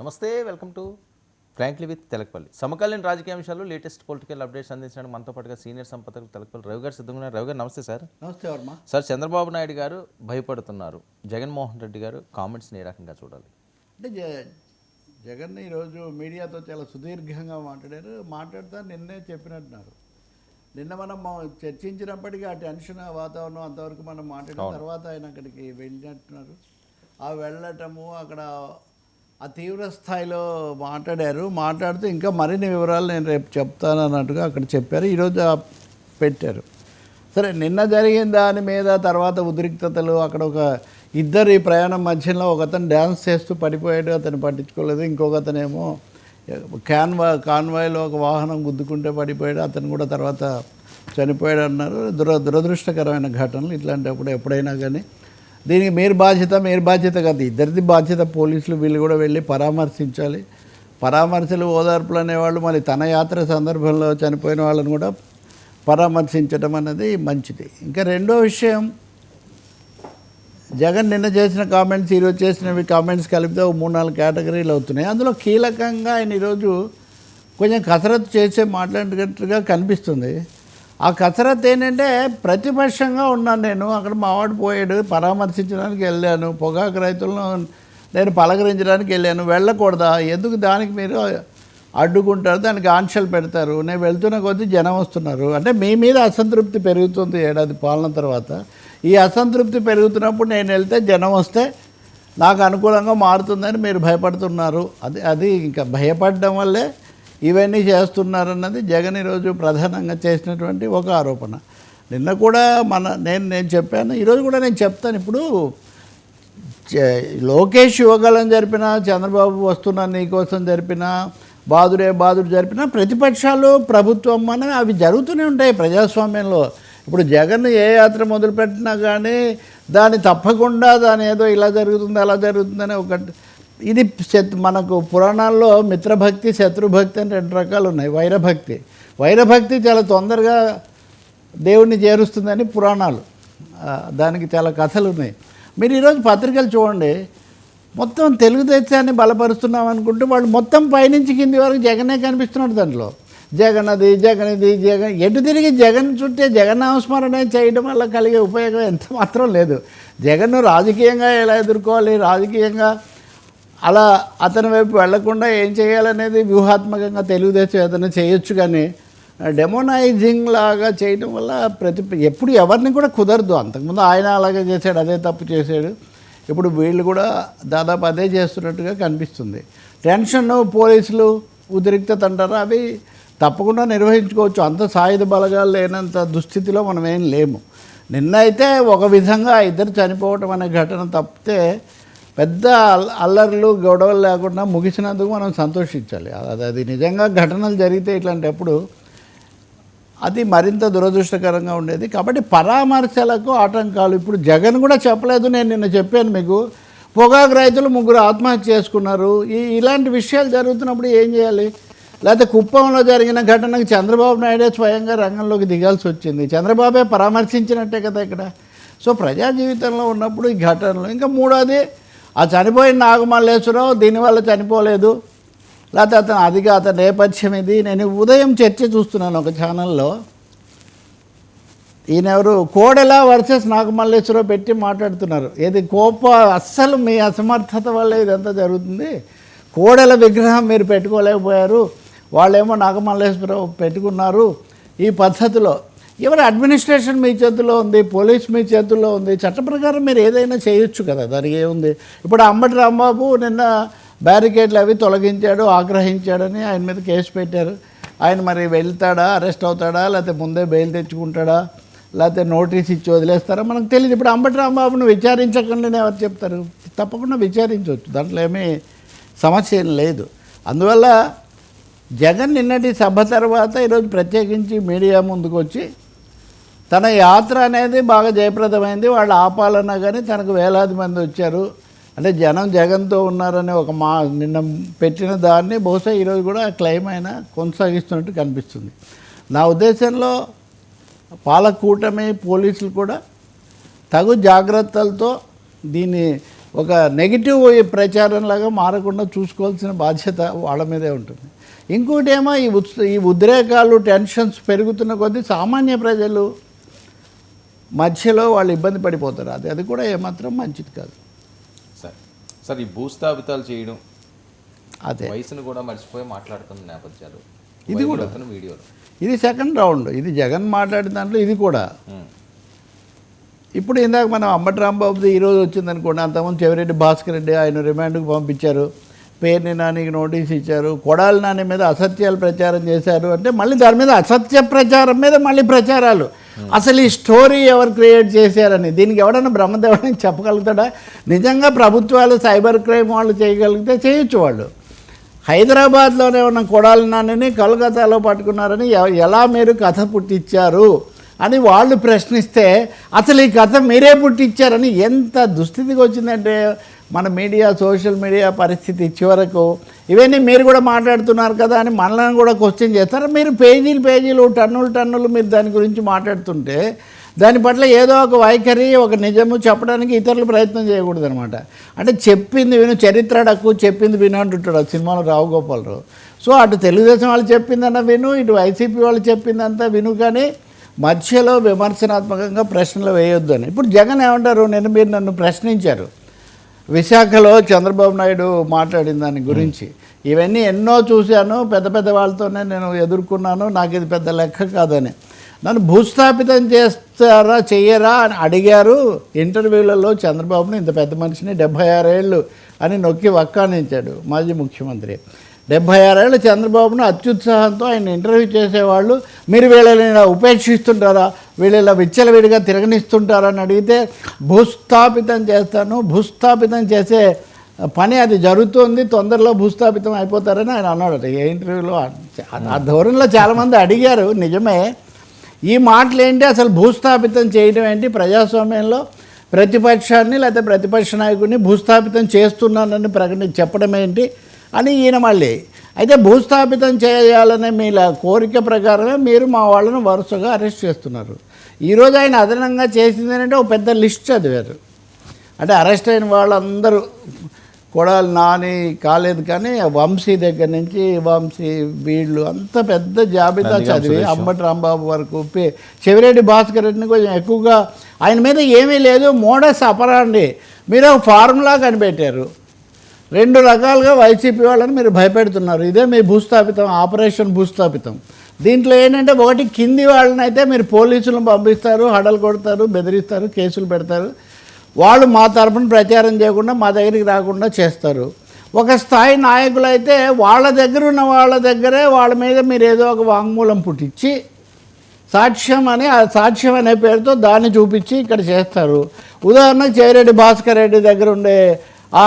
నమస్తే welcome to frankly with Telakapalli. సమకాలీన రాజకీయ అంశాలు లేటెస్ట్ పొలిటికల్ అప్డేట్స్ అందించడానికి మనతో పాటుగా సీనియర్ సంపదకు తెలకపల్లి రవి గారు సిద్ధంగా రవి గారు నమస్తే సార్. నమస్తే వర్మ. సార్ చంద్రబాబు నాయుడు గారు భయపడుతున్నారు. జగన్మోహన్ రెడ్డి గారు కామెంట్స్ని ఏ రకంగా చూడాలి? అంటే జగన్ ఈరోజు మీడియాతో చాలా సుదీర్ఘంగా మాట్లాడారు. మాట్లాడుతా నిన్నే చెప్పినట్టున్నారు. నిన్న మనం చర్చించినప్పటికీ ఆ టెన్షన్ వాతావరణం అంతవరకు మనం మాట్లాడిన తర్వాత ఆయన అక్కడికి వెళ్ళినట్టున్నారు. ఆ వెళ్ళటము అక్కడ ఆ తీవ్ర స్థాయిలో మాట్లాడారు. మాట్లాడుతూ ఇంకా మరిన్ని వివరాలు నేను రేపు చెప్తాను అన్నట్టుగా అక్కడ చెప్పారు. ఈరోజు పెట్టారు. సరే నిన్న జరిగిన దాని మీద తర్వాత ఉద్రిక్తతలు అక్కడ ఒక ఇద్దరు ఈ ప్రయాణం మధ్యలో ఒక అతను డ్యాన్స్ చేస్తూ పడిపోయాడు అతను పట్టించుకోలేదు ఇంకొక అతనేమో క్యాన్వా కాన్వాయ్లో ఒక వాహనం గుద్దుకుంటే పడిపోయాడు అతను కూడా తర్వాత చనిపోయాడు అన్నారు. దుర దురదృష్టకరమైన ఘటనలు ఇట్లాంటప్పుడు ఎప్పుడైనా కానీ దీనికి మీరు బాధ్యత మీరు బాధ్యత కాదు. ఇద్దరిది బాధ్యత. పోలీసులు వీళ్ళు కూడా వెళ్ళి పరామర్శించాలి. పరామర్శలు ఓదార్పులు అనేవాళ్ళు మళ్ళీ తన యాత్ర సందర్భంలో చనిపోయిన వాళ్ళని కూడా పరామర్శించడం అనేది మంచిది. ఇంకా రెండో విషయం జగన్ నిన్న చేసిన కామెంట్స్ ఈరోజు చేసినవి కామెంట్స్ కలిపితే ఒక మూడు నాలుగు కేటగిరీలు అవుతున్నాయి. అందులో కీలకంగా ఆయన ఈరోజు కొంచెం కసరత్తు చేసే మాట్లాడినట్టుగా కనిపిస్తుంది. ఆ కసరత్ ఏంటంటే ప్రతిపక్షంగా ఉన్నాను నేను. అక్కడ మావాడు పోయాడు పరామర్శించడానికి వెళ్ళాను పొగాకు రైతులను నేను పలకరించడానికి వెళ్ళాను. వెళ్ళకూడదా? ఎందుకు దానికి మీరు అడ్డుకుంటారు? దానికి ఆంక్షలు పెడతారు. నేను వెళ్తున్న కొద్దీ జనం వస్తున్నారు. అంటే మీ మీద అసంతృప్తి పెరుగుతుంది ఏడాది పాలన తర్వాత. ఈ అసంతృప్తి పెరుగుతున్నప్పుడు నేను వెళ్తే జనం వస్తే నాకు అనుకూలంగా మారుతుందని మీరు భయపడుతున్నారు. అది అది ఇంకా భయపడడం వల్లే ఇవన్నీ చేస్తున్నారన్నది జగన్ ఈరోజు ప్రధానంగా చేసినటువంటి ఒక ఆరోపణ. నిన్న కూడా మన నేను నేను చెప్పాను ఈరోజు కూడా నేను చెప్తాను. ఇప్పుడు చే- లోకేష్ యువగలం జరిపిన చంద్రబాబు వస్తున్నా నీకోసం జరిపిన బాదుడే బాదుడు జరిపిన ప్రతిపక్షాలు ప్రభుత్వం అని అవి జరుగుతూనే ఉంటాయి ప్రజాస్వామ్యంలో. ఇప్పుడు జగన్ ఏ యాత్ర మొదలుపెట్టినా కానీ దాన్ని తప్పకుండా దాని ఏదో ఇలా జరుగుతుంది అలా జరుగుతుందని ఒకటి ఇది మనకు పురాణాల్లో మిత్రభక్తి శత్రుభక్తి అని రెండు రకాలు ఉన్నాయి. వైరభక్తి. వైరభక్తి చాలా తొందరగా దేవుణ్ణి చేరుస్తుందని పురాణాలు. దానికి చాలా కథలు ఉన్నాయి. మీరు ఈరోజు పత్రికలు చూడండి. మొత్తం తెలుగుదేశాన్ని బలపరుస్తున్నాం అనుకుంటే వాళ్ళు మొత్తం పైనుంచి కింది వరకు జగనే కనిపిస్తున్నాడు దాంట్లో. జగన్ అది జగన్ ఇది జగన్ ఎటు తిరిగి జగన్ చుట్టే జగన్ నామస్మరణ చేయడం వల్ల కలిగే ఉపయోగం ఎంత మాత్రం లేదు. జగన్ను రాజకీయంగా ఎలా ఎదుర్కోవాలి? రాజకీయంగా అలా అతని వైపు వెళ్ళకుండా ఏం చేయాలనేది వ్యూహాత్మకంగా తెలుగుదేశం ఏదైనా చేయొచ్చు కానీ డెమోనైజింగ్ లాగా చేయడం వల్ల ప్రతి ఎప్పుడు ఎవరిని కూడా కుదరదు. అంతకుముందు ఆయన అలాగే చేశాడు అదే తప్పు చేశాడు. ఇప్పుడు వీళ్ళు కూడా దాదాపు అదే చేస్తున్నట్టుగా కనిపిస్తుంది. టెన్షన్ పోలీసులు ఉద్రిక్తత అంటారా అవి తప్పకుండా నిర్వహించుకోవచ్చు. అంత సాయుధ బలగాలు లేనంత దుస్థితిలో మనం ఏం లేము. నిన్న అయితే ఒక విధంగా ఇద్దరు చనిపోవటం అనే ఘటన తప్పితే పెద్ద అల్- అల్లర్లు గొడవలు లేకుండా ముగిసినందుకు మనం సంతోషించాలి. అది అది నిజంగా ఘటనలు జరిగితే ఇట్లాంటప్పుడు అది మరింత దురదృష్టకరంగా ఉండేది. కాబట్టి పరామర్శలకు ఆటంకాలు. ఇప్పుడు జగన్ కూడా చెప్పలేదు నేను నిన్న చెప్పాను మీకు. పొగాకు రైతులు ముగ్గురు ఆత్మహత్య చేసుకున్నారు. ఈ ఇలాంటి విషయాలు జరుగుతున్నప్పుడు ఏం చేయాలి? లేకపోతే కుప్పంలో జరిగిన ఘటనకు చంద్రబాబు నాయుడే స్వయంగా రంగంలోకి దిగాల్సి వచ్చింది. చంద్రబాబే పరామర్శించినట్టే కదా ఇక్కడ. సో ప్రజా జీవితంలో ఉన్నప్పుడు ఈ ఘటనలు ఇంకా మూడోది ఆ చనిపోయిన నాగమల్లేశ్వరరావు దీనివల్ల చనిపోలేదు. లేకపోతే అతను అదిగా అతని నేపథ్యం ఇది. నేను ఉదయం చర్చ చూస్తున్నాను ఒక ఛానల్లో. ఈయనెవరు? కోడెల వర్సెస్ నాగమల్లేశ్వరరావు పెట్టి మాట్లాడుతున్నారు. ఏది కోప అస్సలు మీ అసమర్థత వల్ల ఇదంతా జరుగుతుంది. కోడెల విగ్రహం మీరు పెట్టుకోలేకపోయారు. వాళ్ళేమో నాగమల్లేశ్వరరావు పెట్టుకున్నారు. ఈ పద్ధతిలో ఎవరి అడ్మినిస్ట్రేషన్ మీ చేతిలో ఉంది పోలీస్ మీ చేతుల్లో ఉంది చట్ట ప్రకారం మీరు ఏదైనా చేయొచ్చు కదా దానికి ఏముంది? ఇప్పుడు అంబటి రాంబాబు నిన్న బ్యారికేడ్లు అవి తొలగించాడు ఆగ్రహించాడని ఆయన మీద కేసు పెట్టారు. ఆయన మరి వెళ్తాడా అరెస్ట్ అవుతాడా లేకపోతే ముందే బెయిల్ తెచ్చుకుంటాడా లేకపోతే నోటీస్ ఇచ్చి వదిలేస్తారా? మనకు తెలియదు ఇప్పుడు అంబటి రాంబాబును విచారించకుండానే ఎవరు చెప్తారు? తప్పకుండా విచారించవచ్చు. దాంట్లో ఏమీ సమస్య ఏం లేదు. అందువల్ల జగన్ నిన్నటి సభ తర్వాత ఈరోజు ప్రత్యేకించి మీడియా ముందుకు వచ్చి తన యాత్ర అనేది బాగా జయప్రదమైంది. వాళ్ళు ఆపాలన్నా కానీ తనకు వేలాది మంది వచ్చారు. అంటే జనం జగన్తో ఉన్నారనే ఒక మా నిన్న పెట్టిన దాన్ని బహుశా ఈరోజు కూడా క్లెయిమ్ అయినా కొనసాగిస్తున్నట్టు కనిపిస్తుంది. నా ఉద్దేశంలో పాలకూటమి పోలీసులు కూడా తగు జాగ్రత్తలతో దీన్ని ఒక నెగిటివ్ ప్రచారంలాగా మారకుండా చూసుకోవాల్సిన బాధ్యత వాళ్ళ మీదే ఉంటుంది. ఇంకోటి ఏమో ఈ ఉత్స ఈ ఉద్రేకాలు టెన్షన్స్ పెరుగుతున్న కొద్దీ సామాన్య ప్రజలు మధ్యలో వాళ్ళు ఇబ్బంది పడిపోతారు. అది అది కూడా ఏమాత్రం మంచిది కాదు. సార్ సార్ ఈ భూస్థాపితాలు చేయడం అదే. వయసును కూడా మర్చిపోయి మాట్లాడుతున్న నేపథ్యాలు. ఇది కూడా. వీడియోలు. ఇది సెకండ్ రౌండ్ ఇది జగన్ మాట్లాడిన దాంట్లో ఇది కూడా. ఇప్పుడు ఇందాక మనం అంబటి రాంబాబుది ఈరోజు వచ్చింది అనుకోండి అంతకుముందు చెవిరెడ్డి భాస్కర్ రెడ్డి ఆయన రిమాండ్కి పంపించారు. పేర్ని నానికి నోటీస్ ఇచ్చారు. కొడాలి నాని మీద అసత్యాలు ప్రచారం చేశారు. అంటే మళ్ళీ దాని మీద అసత్య ప్రచారం మీద మళ్ళీ ప్రచారాలు. అసలు ఈ స్టోరీ ఎవరు క్రియేట్ చేశారని? దీనికి ఎవడన్నా బ్రహ్మదేవుడిని చెప్పగలుగుతాడా? నిజంగా ప్రభుత్వాలు సైబర్ క్రైమ్ వాళ్ళు చేయగలిగితే చేయొచ్చు వాళ్ళు. హైదరాబాద్లోనే ఉన్న కొడాలి నాన్నని కలకత్తాలో పట్టుకున్నారని ఎలా మీరు కథ పుట్టించారు అని వాళ్ళు ప్రశ్నిస్తే అసలు ఈ కథ మీరే పుట్టించారని ఎంత దుస్థితికి వచ్చిందంటే మన మీడియా సోషల్ మీడియా పరిస్థితి చివరకు ఇవన్నీ మీరు కూడా మాట్లాడుతున్నారు కదా అని మనల్ని కూడా క్వశ్చన్ చేస్తారు. మీరు పేజీలు పేజీలు టన్నులు టన్నులు మీరు దాని గురించి మాట్లాడుతుంటే దాని పట్ల ఏదో ఒక వైఖరి ఒక నిజము చెప్పడానికి ఇతరులు ప్రయత్నం చేయకూడదు అనమాట అంటే చెప్పింది విను చరిత్ర అడక్కు చెప్పింది విను అంటుంటాడు ఆ సినిమాలో రావు గోపాలరావు సో అటు తెలుగుదేశం వాళ్ళు చెప్పిందన్న విను ఇటు వైసీపీ వాళ్ళు చెప్పిందంతా విను కానీ మధ్యలో విమర్శనాత్మకంగా ప్రశ్నలు వేయొద్దు అని. ఇప్పుడు జగన్ ఏమంటారు? నేను మీరు నన్ను ప్రశ్నించారు. విశాఖలో చంద్రబాబు నాయుడు మాట్లాడిన దాని గురించి. ఇవన్నీ ఎన్నో చూశాను పెద్ద పెద్ద వాళ్ళతోనే నేను ఎదుర్కొన్నాను నాకు ఇది పెద్ద లెక్క కాదని. నన్ను భూస్థాపితం చేస్తారా చెయ్యరా అని అడిగారు ఇంటర్వ్యూలలో చంద్రబాబుని ఇంత పెద్ద మనిషిని డెబ్భై ఆరేళ్ళు అని నొక్కి వక్కానించాడు మాజీ ముఖ్యమంత్రి. డెబ్భై ఆరేళ్ళ చంద్రబాబును అత్యుత్సాహంతో ఆయన ఇంటర్వ్యూ చేసేవాళ్ళు. మీరు వీళ్ళని ఇలా ఉపేక్షిస్తుంటారా? వీళ్ళు ఇలా విచ్చలవిడిగా తిరగనిస్తుంటారా అని అడిగితే భూస్థాపితం చేస్తాను భూస్థాపితం చేసే పని అది జరుగుతుంది తొందరలో భూస్థాపితం అయిపోతారని ఆయన అన్నాడు. ఏ ఇంటర్వ్యూలో? ఆ- ధోరణిలో చాలామంది అడిగారు. నిజమే ఈ మాటలు ఏంటి అసలు భూస్థాపితం చేయడం ఏంటి? ప్రజాస్వామ్యంలో ప్రతిపక్షాన్ని లేకపోతే ప్రతిపక్ష నాయకుడిని భూస్థాపితం చేస్తున్నానని ప్రకటన చెప్పడం ఏంటి? అని ఈయన మళ్ళీ. అయితే భూస్థాపితం చేయాలనే మీ కోరిక ప్రకారమే మీరు మా వాళ్ళను వరుసగా అరెస్ట్ చేస్తున్నారు. ఈరోజు ఆయన అదనంగా చేసింది ఏంటంటే ఒక పెద్ద లిస్ట్ చదివారు. అంటే అరెస్ట్ అయిన వాళ్ళందరూ కొడాలి నాని కాలేదు కానీ వంశీ దగ్గర నుంచి వంశీ వీళ్ళు అంత పెద్ద జాబితా చదివి. అంబటి రాంబాబు వరకు చెవిరెడ్డి భాస్కర్ రెడ్డిని కొంచెం ఎక్కువగా ఆయన మీద ఏమీ లేదు మోడస్ అపరాండి. మీరు ఒక ఫార్ములా కనిపెట్టారు. రెండు రకాలుగా వైసీపీ వాళ్ళని మీరు భయపెడుతున్నారు. ఇదే మీ భూస్థాపితం ఆపరేషన్ భూస్థాపితం. దీంట్లో ఏంటంటే ఒకటి కింది వాళ్ళని అయితే మీరు పోలీసులను పంపిస్తారు హడలు కొడతారు బెదిరిస్తారు కేసులు పెడతారు. వాళ్ళు మా తరపున ప్రచారం చేయకుండా మా దగ్గరికి రాకుండా చేస్తారు. ఒక స్థాయి నాయకులు అయితే వాళ్ళ దగ్గర ఉన్న వాళ్ళ దగ్గరే వాళ్ళ మీద మీరు ఏదో ఒక వాంగ్మూలం పుట్టించి సాక్ష్యం అని ఆ సాక్ష్యం అనే పేరుతో దాన్ని చూపించి ఇక్కడ చేస్తారు. ఉదాహరణకు చేరెడ్డి భాస్కర్ రెడ్డి దగ్గర ఉండే ఆ